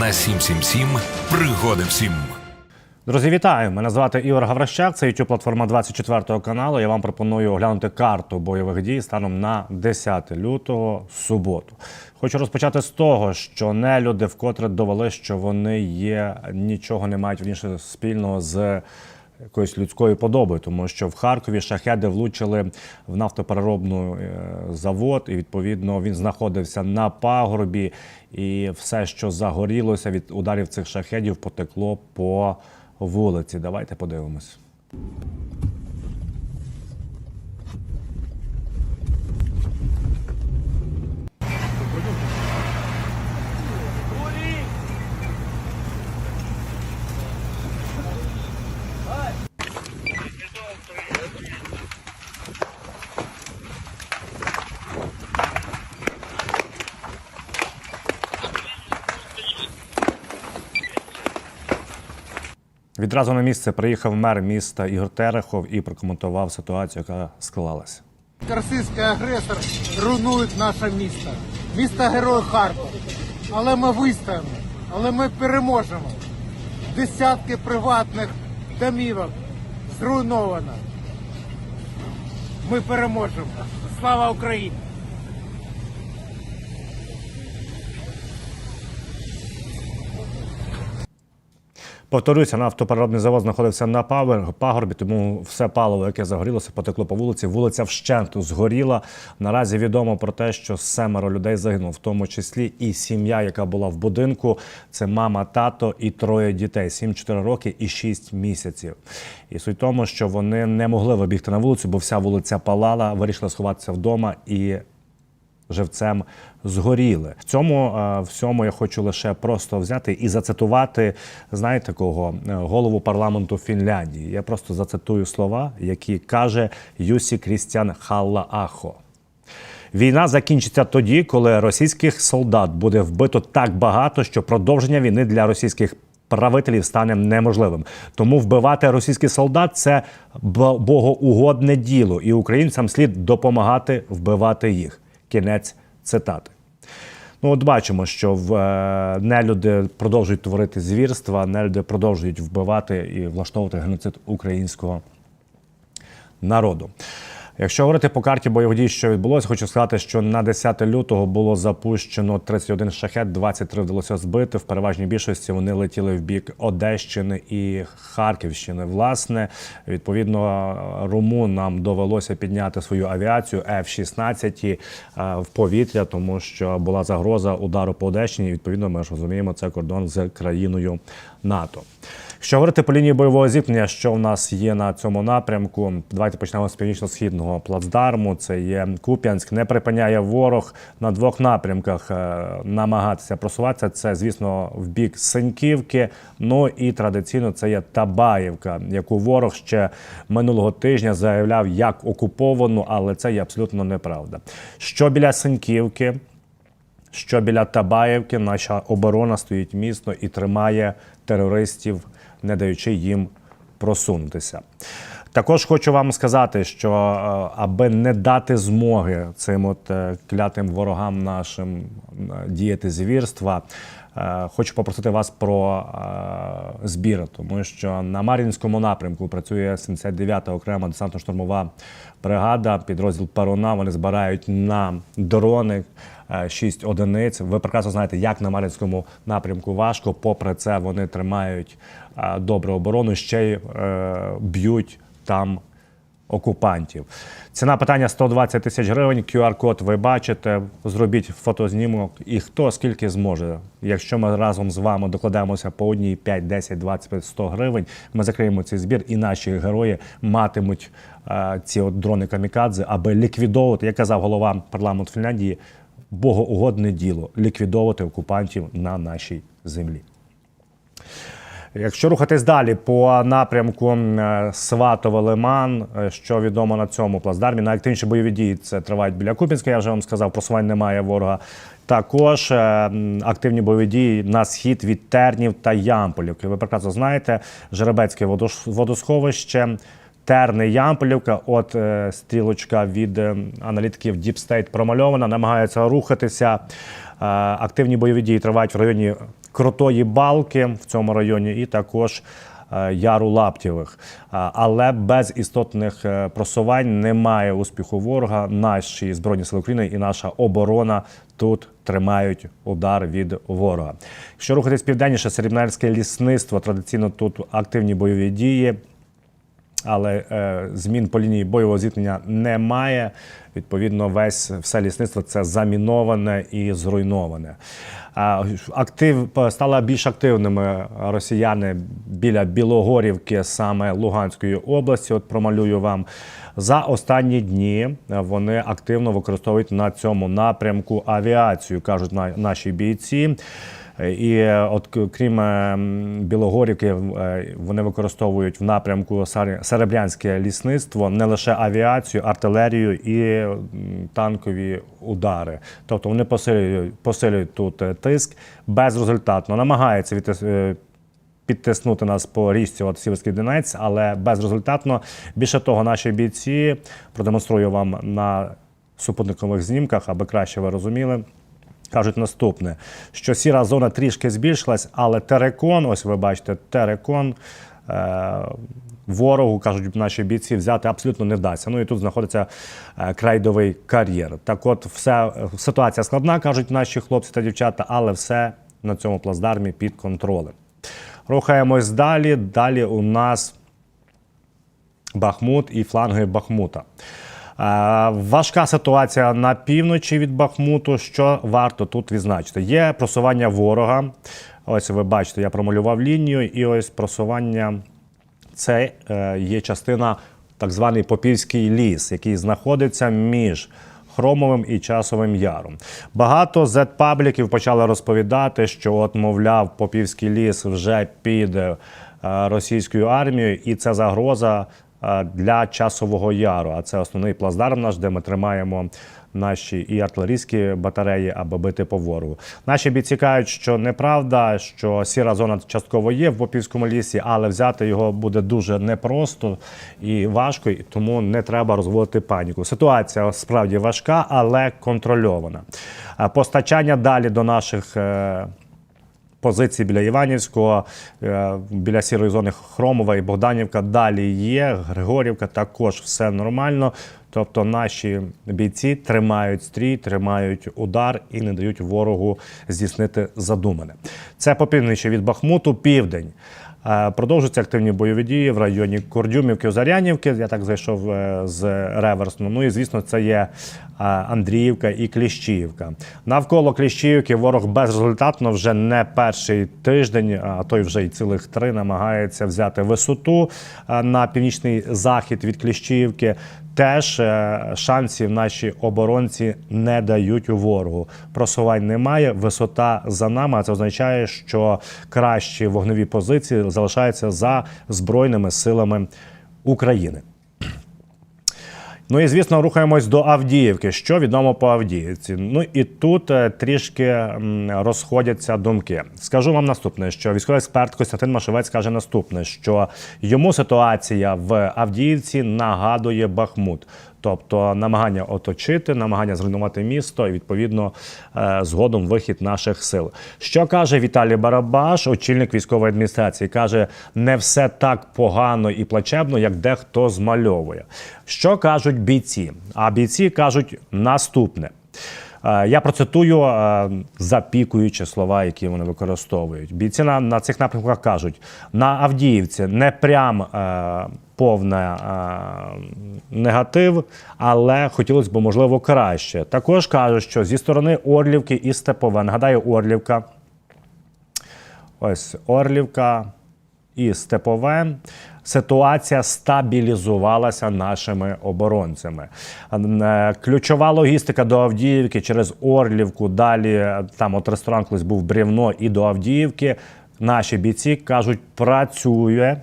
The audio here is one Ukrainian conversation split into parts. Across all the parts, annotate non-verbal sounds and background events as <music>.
на 777 пригоди всім. Друзі, вітаю! Мене звати Ігор Гаврощак. Це youtube платформа 24 каналу. Я вам пропоную оглянути карту бойових дій станом на 10 лютого суботу. Хочу розпочати з того, що нелюди вкотре довели, що вони є нічого не мають вніше спільного з якоюсь людської подоби, тому що в Харкові шахеди влучили в нафтопереробну е, завод, і відповідно він знаходився на пагорбі, і все, що загорілося від ударів цих шахедів, потекло по вулиці. Давайте подивимось. Відразу на місце приїхав мер міста Ігор Терехов і прокоментував ситуацію, яка склалася. Російський агресор руйнує наше місто. Місто Герой Харків. Але ми вистоїмо, але ми переможемо. Десятки приватних домівок зруйновано. Ми переможемо. Слава Україні! Повторюся, нафтопереробний завод знаходився на пагорбі, тому все паливо, яке загорілося, потекло по вулиці. Вулиця вщенту згоріла. Наразі відомо про те, що семеро людей загинуло, в тому числі і сім'я, яка була в будинку. Це мама, тато і троє дітей: 7-4 роки і 6 місяців. І суть в тому, що вони не могли вибігти на вулицю, бо вся вулиця палала, вирішили сховатися вдома і живцем згоріли. В цьому е, всьому я хочу лише просто взяти і зацитувати, знаєте кого Е, голову парламенту Фінляндії. Я просто зацитую слова, які каже Юсі Крістян Халла Ахо. Війна закінчиться тоді, коли російських солдат буде вбито так багато, що продовження війни для російських правителів стане неможливим. Тому вбивати російських солдат це богоугодне діло, і українцям слід допомагати вбивати їх. Кінець цитати. Ну, от бачимо, що в е, нелюди продовжують творити звірства, нелюди продовжують вбивати і влаштовувати геноцид українського народу. Якщо говорити по карті бойових дій, що відбулося, хочу сказати, що на 10 лютого було запущено 31 шахет, 23 вдалося збити. В переважній більшості вони летіли в бік Одещини і Харківщини. Власне, відповідно, румунам довелося підняти свою авіацію F-16 е, в повітря, тому що була загроза удару по Одещині. І, Відповідно, ми ж розуміємо, це кордон з країною НАТО. Якщо говорити по лінії бойового зіткнення, що в нас є на цьому напрямку, давайте почнемо з північно-східного плацдарму. Це є Куп'янськ. Не припиняє ворог на двох напрямках е, намагатися просуватися. Це, звісно, в бік Синьківки. Ну і традиційно це є Табаївка, яку ворог ще минулого тижня заявляв як окуповану, але це є абсолютно неправда. Що біля Синьківки? що біля Табаєвки наша оборона стоїть міцно і тримає терористів, не даючи їм просунутися. Також хочу вам сказати, що е, аби не дати змоги цим от е, клятим ворогам нашим е, діяти звірства, хочу попросити вас про збір, тому що на Мар'їнському напрямку працює 79-та окрема десантно-штурмова бригада, підрозділ Паруна. Вони збирають на дрони. Е, Шість одиниць. Ви прекрасно знаєте, як на Мар'їнському напрямку важко. Попри це, вони тримають добру оборону, ще й е, б'ють там окупантів. Ціна питання 120 тисяч гривень. QR-код ви бачите. Зробіть фотознімок і хто скільки зможе. Якщо ми разом з вами докладаємося по одній 5, 10, 20, 100 гривень, ми закриємо цей збір, і наші герої матимуть е, ці от дрони камікадзе, аби ліквідовувати, як казав голова парламенту Фінляндії, богоугодне діло ліквідовувати окупантів на нашій землі. Якщо рухатись далі по напрямку е, Сватове Лиман, е, що відомо на цьому плацдармі, найактивніші бойові дії це тривають біля Купінська. Я вже вам сказав, просувань немає ворога. Також е, активні бойові дії на схід від Тернів та Ямполівки. Ви прекрасно знаєте, Жеребецьке водосховище. Терни Ямполівка, от е, стрілочка від е, аналітиків Deep State промальована, намагаються рухатися. Е, активні бойові дії тривають в районі Крутої Балки в цьому районі, і також е, Яру Лаптєвих. Але без істотних е, просувань немає успіху ворога. Наші збройні сили України і наша оборона тут тримають удар від ворога. Якщо рухатись південніше, Серебнярське лісництво традиційно тут активні бойові дії але е, змін по лінії бойового зіткнення немає. Відповідно, весь все лісництво це заміноване і зруйноване. Актив стали більш активними росіяни біля Білогорівки, саме Луганської області. От промалюю вам за останні дні. Вони активно використовують на цьому напрямку авіацію, кажуть на, наші бійці. І е, от крім е, Білогорівки, е, вони використовують в напрямку Серебрянське лісництво не лише авіацію, артилерію і танкові удари. Тобто вони посилюють, посилюють тут тиск безрезультатно, намагаються е, підтиснути нас по річці от Сіверський Донець, але безрезультатно. Більше того, наші бійці продемонструю вам на супутникових знімках, аби краще ви розуміли. Кажуть наступне, що сіра зона трішки збільшилась, але терекон, ось ви бачите, терекон е, ворогу, кажуть наші бійці, взяти абсолютно не вдасться. Ну і тут знаходиться е, крайдовий кар'єр. Так от, все, ситуація складна, кажуть наші хлопці та дівчата, але все на цьому плацдармі під контролем. Рухаємось далі. Далі у нас Бахмут і фланги Бахмута. Е, Важка ситуація на півночі від Бахмуту. Що варто тут відзначити? Є просування ворога. Ось ви бачите, я промалював лінію, і ось просування це е, є частина так званий Попівський ліс, який знаходиться між Хромовим і Часовим Яром. Багато зет-пабліків почали розповідати, що, от, мовляв, Попівський ліс вже під е, російською армією, і це загроза для часового яру. А це основний плацдарм наш, де ми тримаємо наші і артилерійські батареї, аби бити по ворогу. Наші бійці що неправда, що сіра зона частково є в Попівському лісі, але взяти його буде дуже непросто і важко, тому не треба розводити паніку. Ситуація справді важка, але контрольована. Постачання далі до наших. Позиції біля Іванівського, е, біля сірої зони Хромова і Богданівка далі є. Григорівка також все нормально. Тобто наші бійці тримають стрій, тримають удар і не дають ворогу здійснити задумане. Це по півночі від Бахмуту, південь. Е, Продовжуються активні бойові дії в районі Кордюмівки, Озарянівки. Я так зайшов е, з реверсну. Ну і звісно, це є Андріївка і Кліщіївка. Навколо Кліщіївки ворог безрезультатно вже не перший тиждень, а то й вже й цілих три намагається взяти висоту на північний захід від Кліщіївки. Теж е, шансів наші оборонці не дають у ворогу. Просувань немає, висота за нами. А це означає, що кращі вогневі позиції залишаються за збройними силами України. Ну і звісно, рухаємось до Авдіївки. Що відомо по Авдіївці? Ну і тут е, трішки розходяться думки. Скажу вам наступне: що військовий експерт Костянтин Машевець каже наступне: що йому ситуація в Авдіївці нагадує Бахмут. Тобто намагання оточити, намагання зруйнувати місто і відповідно е, згодом вихід наших сил. Що каже Віталій Барабаш, очільник військової адміністрації, каже, не все так погано і плачебно, як дехто змальовує. Що кажуть бійці? А бійці кажуть наступне. Е, Я процитую е, запікуючи слова, які вони використовують. Бійці на, на цих напрямках кажуть: на Авдіївці не прям е, повна е, негатив, але хотілося б, можливо, краще. Також кажуть, що зі сторони Орлівки і Степове. Нагадаю, Орлівка. Ось Орлівка і Степове. Ситуація стабілізувалася нашими оборонцями. Е, Ключова логістика до Авдіївки через Орлівку. Далі е, там от ресторан колись був брівно і до Авдіївки. Наші бійці кажуть, працює.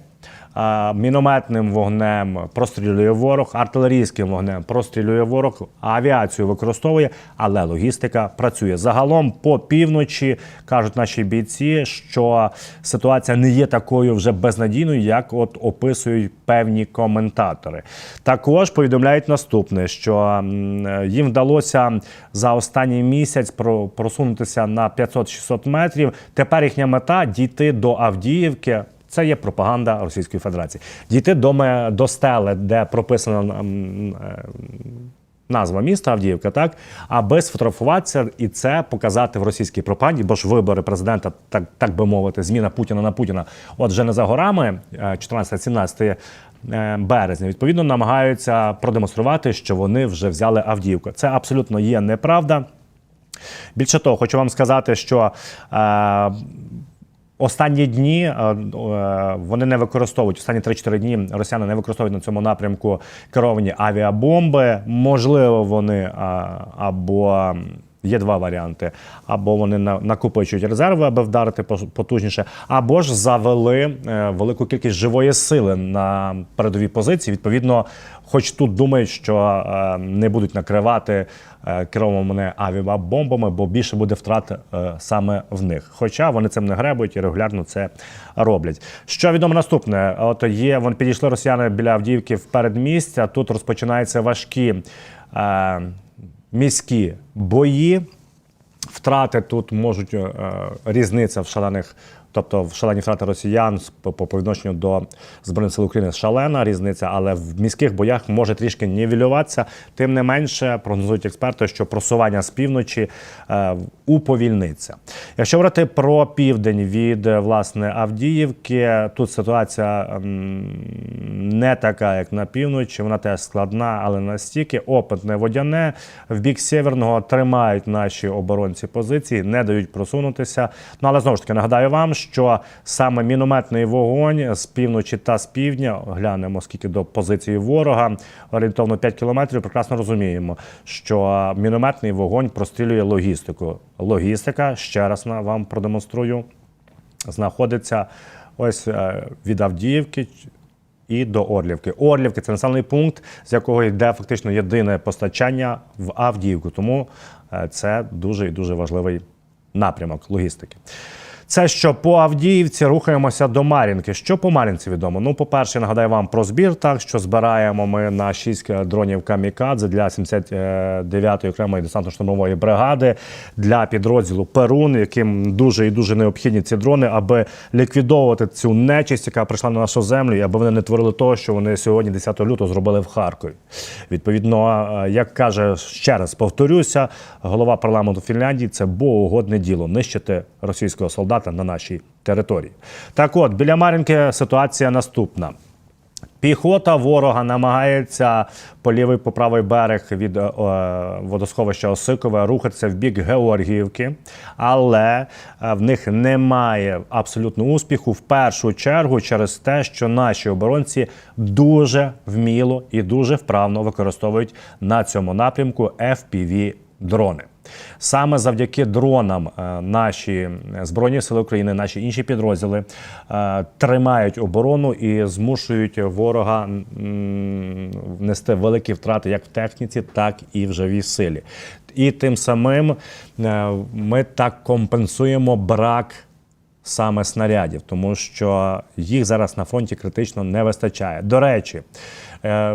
Мінометним вогнем прострілює ворог, артилерійським вогнем прострілює ворог, авіацію використовує, але логістика працює. Загалом по півночі кажуть наші бійці, що ситуація не є такою вже безнадійною, як от описують певні коментатори. Також повідомляють наступне, що їм вдалося за останній місяць просунутися на 500-600 метрів. Тепер їхня мета дійти до Авдіївки. Це є пропаганда Російської Федерації. Дійти до, до стели, де прописана е, назва міста Авдіївка, так аби сфотографуватися і це показати в російській пропаганді, бо ж вибори президента, так, так би мовити, зміна Путіна на Путіна. От вже не за горами, е, 14-17 е, березня, відповідно, намагаються продемонструвати, що вони вже взяли Авдіївку. Це абсолютно є неправда. Більше того, хочу вам сказати, що е, Останні дні е, е, вони не використовують останні 3-4 дні. Росіяни не використовують на цьому напрямку керовані авіабомби. Можливо, вони е, або є два варіанти: або вони на- накопичують резерви, аби вдарити потужніше, або ж завели велику кількість живої сили на передові позиції. Відповідно, хоч тут думають, що не будуть накривати керованими авіабомбами, бо більше буде втрат е, саме в них. Хоча вони цим не гребують і регулярно це роблять. Що відомо наступне? От є, вони підійшли росіяни біля Авдіївки в передмістя. Тут розпочинаються важкі е, міські бої. Втрати тут можуть е, різниця в шалених, тобто шалені втрати росіян по, відношенню до Збройних сил України шалена різниця, але в міських боях може трішки нівелюватися. Тим не менше, прогнозують експерти, що просування з півночі е, уповільниться. Якщо говорити про південь від е, власне Авдіївки, тут ситуація не така, як на півночі, вона теж складна, але настільки опитне водяне в бік северного тримають наші оборонці позиції, не дають просунутися. Ну але знову ж таки нагадаю вам, що саме мінометний вогонь з півночі та з півдня глянемо скільки до позиції ворога, орієнтовно 5 кілометрів. Прекрасно розуміємо, що мінометний вогонь прострілює логістику. Логістика ще раз вам продемонструю знаходиться ось е, від Авдіївки і до Орлівки. Орлівки це населений пункт, з якого йде фактично єдине постачання в Авдіївку. Тому е, це дуже і дуже важливий напрямок логістики. Це що по Авдіївці рухаємося до Мар'їнки. Що по Мар'їнці відомо? Ну, по-перше, нагадаю вам про збір, так що збираємо ми на 6 дронів Камікадзе для 79-ї окремої десантно-штурмової бригади для підрозділу Перун, яким дуже і дуже необхідні ці дрони, аби ліквідовувати цю нечисть, яка прийшла на нашу землю, і аби вони не творили того, що вони сьогодні, 10 лютого, зробили в Харкові. Відповідно, е, як каже ще раз, повторюся, голова парламенту Фінляндії це богоугодне діло нищити російського солдата на нашій території. Так от, біля Мар'їнки ситуація наступна. Піхота ворога намагається по лівий по правий берег від е, е, водосховища Осикове рухатися в бік Георгіївки, але е, в них немає абсолютно успіху в першу чергу через те, що наші оборонці дуже вміло і дуже вправно використовують на цьому напрямку fpv дрони. Саме завдяки дронам е, наші збройні сили України, наші інші підрозділи е, тримають оборону і змушують ворога м, внести великі втрати як в техніці, так і в живій силі. І тим самим е, ми так компенсуємо брак саме снарядів, тому що їх зараз на фронті критично не вистачає. До речі,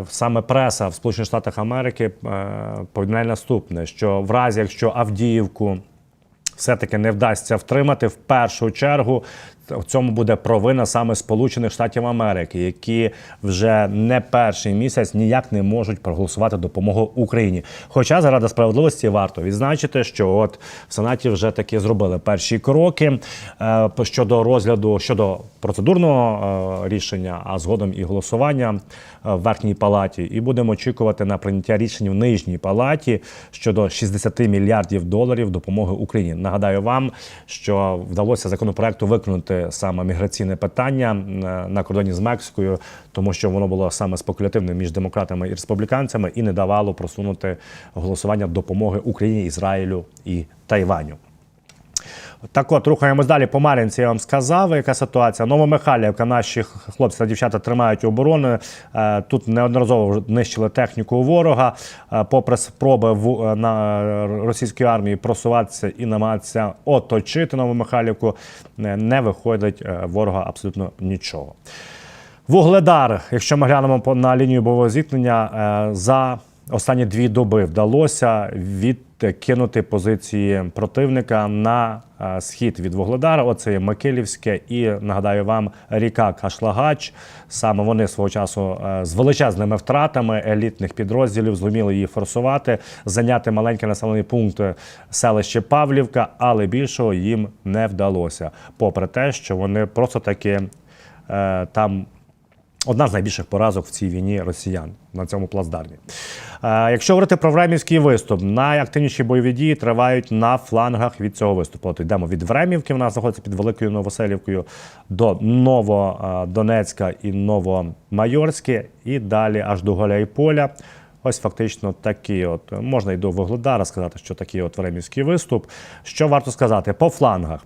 саме преса в Сполучених Штатах Америки е, повідомляє наступне: що в разі, якщо Авдіївку все-таки не вдасться втримати, в першу чергу в цьому буде провина саме Сполучених Штатів Америки, які вже не перший місяць ніяк не можуть проголосувати допомогу Україні. Хоча заради справедливості варто відзначити, що от в Сенаті вже таки зробили перші кроки е, щодо розгляду щодо процедурного е, рішення, а згодом і голосування е, в верхній палаті. І будемо очікувати на прийняття рішень в нижній палаті щодо 60 мільярдів доларів допомоги Україні. Нагадаю вам, що вдалося законопроекту виконати саме міграційне питання на кордоні з Мексикою, тому що воно було саме спекулятивним між демократами і республіканцями і не давало просунути голосування допомоги Україні, Ізраїлю і Тайваню. Так от, рухаємось далі. По Мар'їнці я вам сказав, яка ситуація. Новомихайлівка, наші хлопці та дівчата тримають оборони. Е, Тут неодноразово нищили техніку ворога. Е, Попри спроби в, е, на російської армії просуватися і намагатися оточити Новомихайлівку, не виходить ворога абсолютно нічого. Вугледар, якщо ми глянемо на лінію бойового зіткнення, за останні дві доби вдалося відкинути позиції противника на е, схід від Вугледара. Оце є Микилівське і нагадаю вам ріка Кашлагач. Саме вони свого часу е, з величезними втратами елітних підрозділів зуміли її форсувати, зайняти маленький населений пункт селище Павлівка, але більшого їм не вдалося. Попри те, що вони просто таки е, там одна з найбільших поразок в цій війні росіян на цьому плацдармі. Е, якщо говорити про Времівський виступ, найактивніші бойові дії тривають на флангах від цього виступу. От йдемо від Времівки, вона знаходиться під Великою Новоселівкою, до Новодонецька і Новомайорське, і далі аж до Голяйполя. Ось фактично такі, от можна й до Вугледара сказати, що такий от времівський виступ. Що варто сказати по флангах?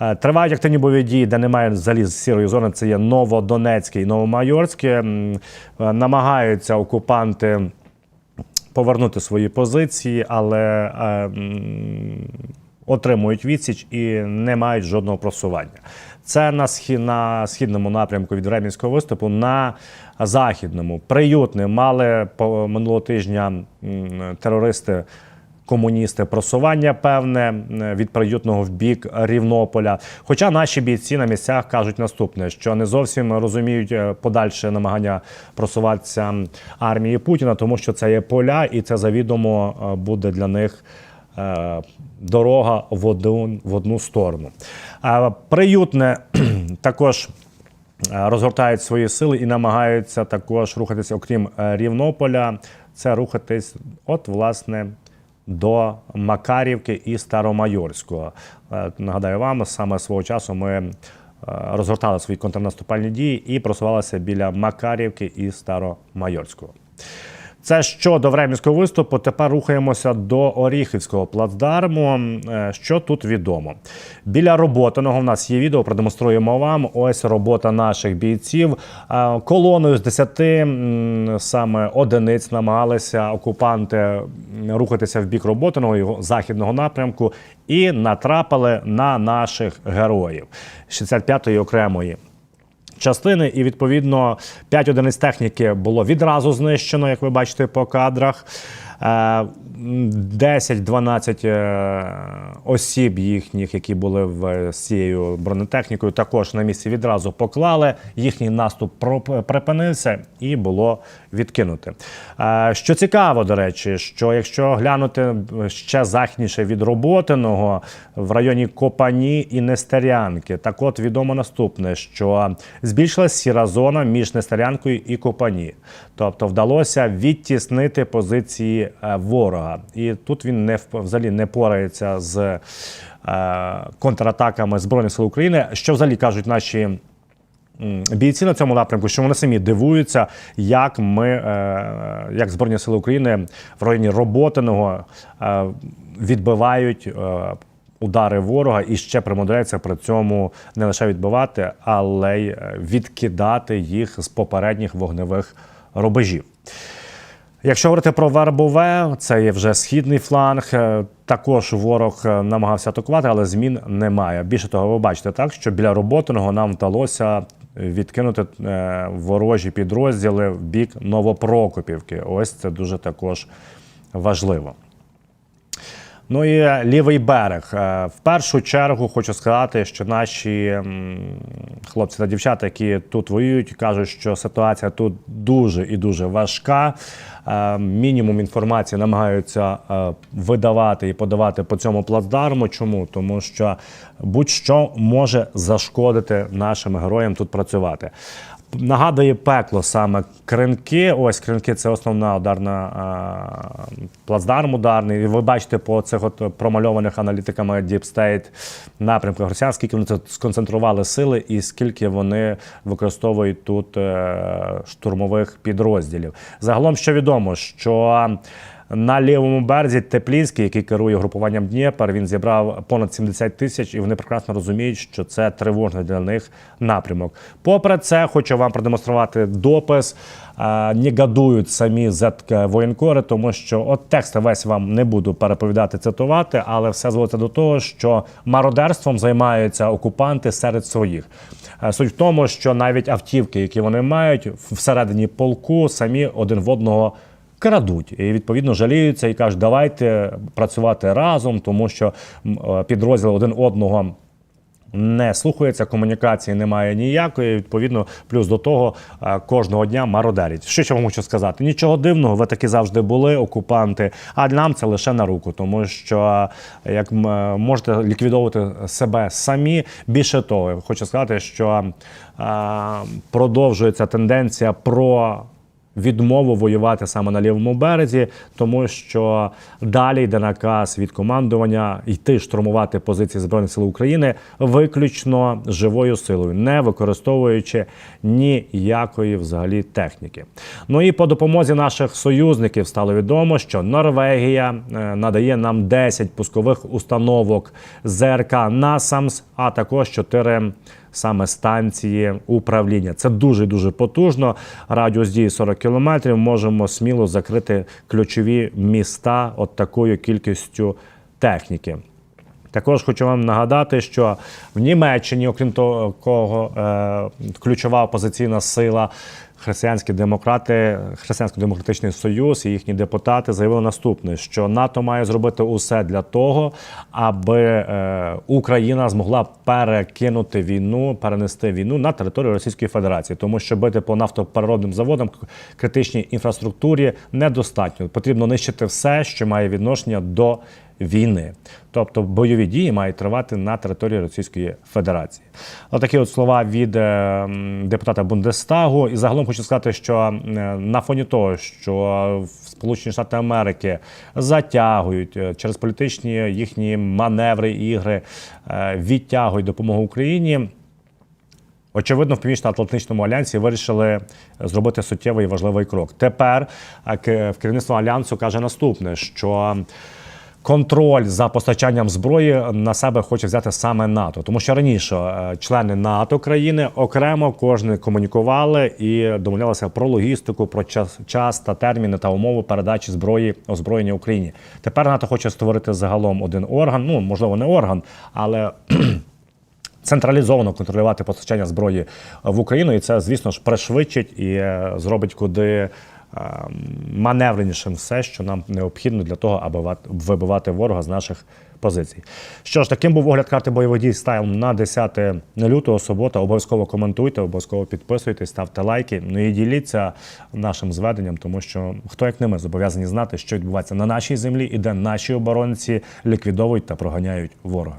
Е, Тривають активні бойові дії, де немає заліз сірої зони. Це є Новодонецьке і Новомайорське. Е, Намагаються окупанти повернути свої позиції, але е, отримують відсіч і не мають жодного просування. Це на, схі, на східному напрямку від Времінського виступу, на західному. Приютне мали по минулого тижня терористи. Комуністи просування певне від приютного в бік Рівнополя. Хоча наші бійці на місцях кажуть наступне, що не зовсім розуміють е, подальше намагання просуватися армії Путіна, тому що це є поля, і це завідомо е, буде для них дорога в одну, в одну сторону. Е, Приютне <clears throat> також е, розгортають свої сили і намагаються також рухатися, окрім е, Рівнополя, це рухатись, от, власне, до Макарівки і Старомайорського. Е, Нагадаю вам, саме свого часу ми е, розгортали свої контрнаступальні дії і просувалися біля Макарівки і Старомайорського. Це щодо времінського виступу. Тепер рухаємося до Оріхівського плацдарму. Е, Що тут відомо? Біля роботаного в нас є відео, продемонструємо вам. Ось робота наших бійців. Е, Колоною з 10 саме одиниць намагалися окупанти рухатися в бік роботаного його західного напрямку і натрапили на наших героїв 65-ї окремої частини, і відповідно 5 одиниць техніки було відразу знищено, як ви бачите по кадрах. Е, 10-12 е, осіб їхніх, які були в, з цією бронетехнікою, також на місці відразу поклали. Їхній наступ припинився і було відкинуте. Е, Що цікаво, до речі, що якщо глянути ще західніше від роботиного в районі Копані і Нестерянки, так от відомо наступне, що збільшилась сіра зона між Нестерянкою і Копані. Тобто вдалося відтіснити позиції е, ворога. І тут він не взагалі не порається з е, контратаками Збройних сил України. Що взагалі кажуть наші бійці на цьому напрямку, що вони самі дивуються, як ми, е, як Збройні Сили України в районі Роботиного відбивають. Удари ворога і ще примудряються при цьому не лише відбивати, але й відкидати їх з попередніх вогневих рубежів. Якщо говорити про Вербове, це є вже східний фланг. Е, Також ворог е, намагався атакувати, але змін немає. Більше того, ви бачите так, що біля роботиного нам вдалося відкинути е, ворожі підрозділи в бік Новопрокопівки. Ось це дуже також важливо. Ну і лівий берег. Е, В першу чергу хочу сказати, що наші хлопці та дівчата, які тут воюють, кажуть, що ситуація тут дуже і дуже важка. Е, Мінімум інформації намагаються е, видавати і подавати по цьому плацдарму. Чому? Тому що будь-що може зашкодити нашим героям тут працювати. Нагадує пекло саме кринки. Ось кринки це основна ударна а, плацдарм ударний. І ви бачите по цих от промальованих аналітиками Deep State напрямках росіян, скільки вони тут сконцентрували сили і скільки вони використовують тут е, штурмових підрозділів. Загалом, що відомо, що На лівому березі Теплінський, який керує групуванням Дніпр, він зібрав понад 70 тисяч, і вони прекрасно розуміють, що це тривожний для них напрямок. Попри це, хочу вам продемонструвати допис. Е, Негодують самі зетки воєнкори, тому що от текст весь вам не буду переповідати, цитувати, але все зводиться до того, що мародерством займаються окупанти серед своїх. Е, Суть в тому, що навіть автівки, які вони мають всередині полку, самі один в одного крадуть і відповідно жаліються і кажуть, давайте працювати разом, тому що е, підрозділи один одного. Не слухається комунікації, немає ніякої. Відповідно, плюс до того е, кожного дня мародерять. Що ще вам хочу сказати? Нічого дивного, ви таки завжди були окупанти. А нам це лише на руку, тому що як можете ліквідовувати себе самі. Більше того, хочу сказати, що е, продовжується тенденція про відмову воювати саме на лівому березі, тому що далі йде наказ від командування йти штурмувати позиції збройних сил України виключно живою силою, не використовуючи ніякої взагалі техніки. Ну і по допомозі наших союзників стало відомо, що Норвегія е, надає нам 10 пускових установок ЗРК НАСАМС, а також 4 саме станції управління. Це дуже дуже потужно. Радіус дії 40 кілометрів. Можемо сміло закрити ключові міста от такою кількістю техніки. Також хочу вам нагадати, що в Німеччині, окрім того, е, ключова опозиційна сила християнські демократи, Християнсько-демократичний союз і їхні депутати заявили наступне: що НАТО має зробити усе для того, аби е, Україна змогла перекинути війну, перенести війну на територію Російської Федерації, тому що бити по нафтопереробним заводам, критичній інфраструктурі недостатньо. Потрібно нищити все, що має відношення до війни. Тобто бойові дії мають тривати на території Російської Федерації. Отакі от слова від е, депутата Бундестагу. І загалом хочу сказати, що е, на фоні того, що Сполучені Штати Америки затягують е, через політичні їхні маневри, ігри, відтягують допомогу Україні. Очевидно, в Північно-Атлантичному альянсі вирішили зробити суттєвий і важливий крок. Тепер керівництво альянсу каже наступне: що контроль за постачанням зброї на себе хоче взяти саме НАТО, тому що раніше е, члени НАТО країни окремо кожен комунікували і домовлялися про логістику, про час, час та терміни та умови передачі зброї озброєння Україні. Тепер НАТО хоче створити загалом один орган. Ну можливо, не орган, але <clears throat> централізовано контролювати постачання зброї в Україну, і це, звісно ж, пришвидшить і е, зробить куди маневренішим все, що нам необхідно для того, аби ва- вибивати ворога з наших позицій. Що ж, таким був огляд карти бойових дій станом на 10 лютого, субота. Обов'язково коментуйте, обов'язково підписуйтесь, ставте лайки. Ну і діліться нашим зведенням, тому що хто як не ми зобов'язані знати, що відбувається на нашій землі і де наші оборонці ліквідовують та проганяють ворога.